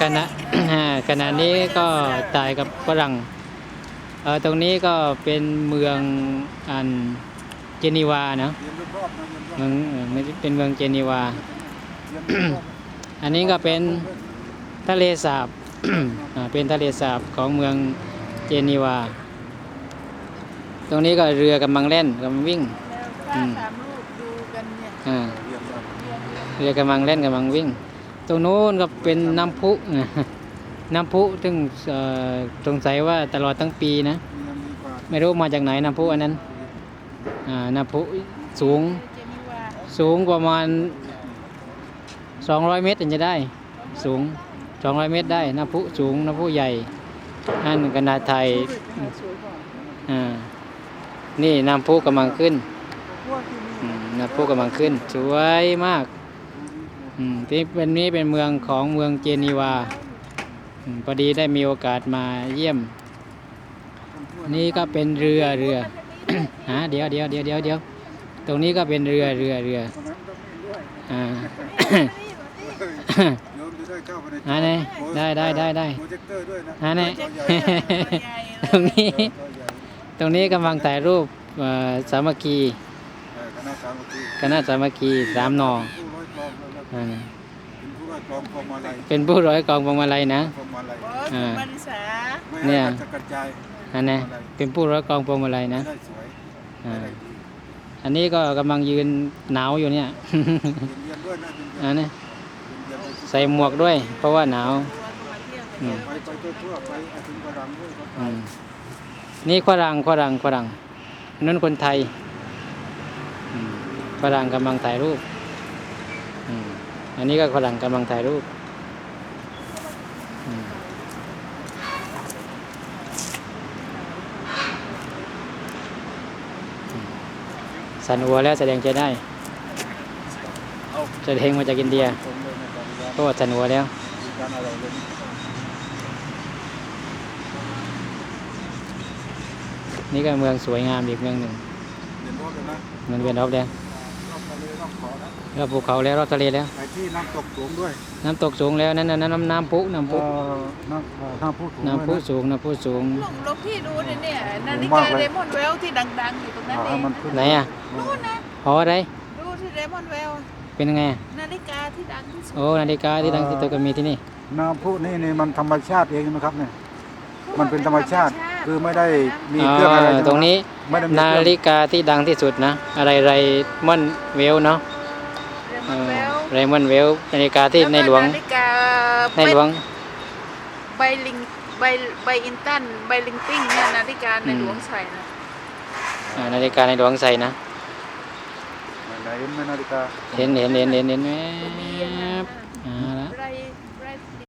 ขณะขณะนี้ก็ตายกับฝรั่งเออตรงนี้ก็เป็นเมืองอันเจนีวาเนาะเรียนรอบๆนะเรียนรอบเมืองเออไม่ได้เป็นเมืองเจนีวาเรียนรอบอันนี้ก็เป็นทะเลสาบอ่าเป็นทะเลสาบของเมืองเจนีวา ตรงนี้ก็เรือกำลังเล่นกำลังวิ่งแล้วป้าสามลูกดูกันเนี่ยอ่าๆเรียนรอบเรือกำลังเล่นกำลังวิ่ง ตรงโน้นก็เป็นน้ำพุน้ำพุซึ่งสงสัยว่าตลอดทั้งปีนะ ไม่รู้มาจากไหนน้ำพุอันนั้นน้ำพุสูงสูงประมาณ 200 เมตรถึงจะได้ สูง 200 เมตรได้น้ำพุสูงน้ำพุใหญ่นั่นขนาไทยอ่าอ่านี่น้ำพุกำลังขึ้นน้ำพุกำลังขึ้น สวยมาก ที่เป็นนี้เป็นเมืองของเมืองเจนีวาอืมพอดีได้มีโอกาสมาเยี่ยม นี่ก็เป็นเรือเรือฮะเดี๋ยวเดี๋ยวเดี๋ยวเดี๋ยวเดี๋ยวตรงนี้ก็เป็นเรือเรือเรือตรงนั้นก็มีด้วยอ่าโยมจะได้เข้าไปในอ่าเนี่ยได้ได้ได้ได้โปรเจคเตอร์ด้วยนะอ่าเนี่ยจอใหญ่ตรงนี้จอใหญ่ตรงนี้กำลังถ่ายรูปเอ่อสามัคคีเออคณะสามัคคีคณะสามัคคีสามหนอผู้ร้อยกลองแล้วก็อ่า เป็นผู้ว่ากลองพวงมาลัยเป็นผู้ร้อยกองพวงมาลัยนะพวงมาลัยบอสอ่ามาริสาไม่เนี่ให้ยมันจะกระจายอันนี้เป็นผู้ร้อยกองพวงมาลัยนะได้สวยอ่าได้ดีอันนี้ก็กำลังยืนหนาวอยู่เนี่ยเรียนๆด้วยนะเรียนๆอันนี้เรียนๆไปใส่หมวกด้วย เพราะว่าหนาวตัวก็มาเที่ยวกันเยอะไปไปทั่วๆไปอาถึงกระดังด้วยก็ไปอืมนี่ฝรั่งฝรั่งฝรั่งนั่นคนไทยอืมฝรั่งกำลังถ่ายรูป อันนี้ก็ฝรั่งกำลังถ่ายรูปสันอัวแล้วแสดงใจได้ แสดงมาจากอินเดียก็สันอัวแล้วนี่ก็เมืองสวยงามอีกเมืองหนึ่งเมืองเวียนอบแล้ รอบทะเลรอบเขอนะรอบภูเขาแล้วรอบทะเลแล้ว ไปที่น้ำตกสูงด้วยน้ำตกสูงแล้วนั่นน่ะน้ำน้ำพุน้ำพุเอ่อน้ำเอ่อน้ำพุสูงน้ำพุด้วยะ สูงน้ำพุสูงลงลบพี่ดูเนี่ยเนี่ยนาฬิมากกาเลยเรมอนเวลที่ดังๆอยู่ตรงนั้นอ่าเอให้งมันขึ้นไหนอะนู่นนะหออะไรดูที่เรมอนเวลเป็นไงอะนาฬิกาที่ดังที่สุดโอ้นาฬิกาที่ดังที่สุดก็มีที่นี่น้ำพุนี่นี่มันธรรมชาติเองนะครับเนี่ย มันเป็นธรรมชาติ คือไม่ได้มีอ๋เครื่องอะไรอตรงนี้ไม่ได้มีนาเครื่องฬิกาที่ดังที่สุดนะ อะไรไรมอนเวลเนาะเรมอนเวลไรมอนเวลนาฬิกาที่ในหลวงแก็นาฬิกาในหลวงใบลิงใบใบอินตันใบลิงติ้งเนี่ยนาฬิกาในหลวงใส่นะอ่านาฬิกาในหลวงใส่นะไหนเห็นไหมนาฬิกาเห็นเห็นเห็นเห็นเห็นไหม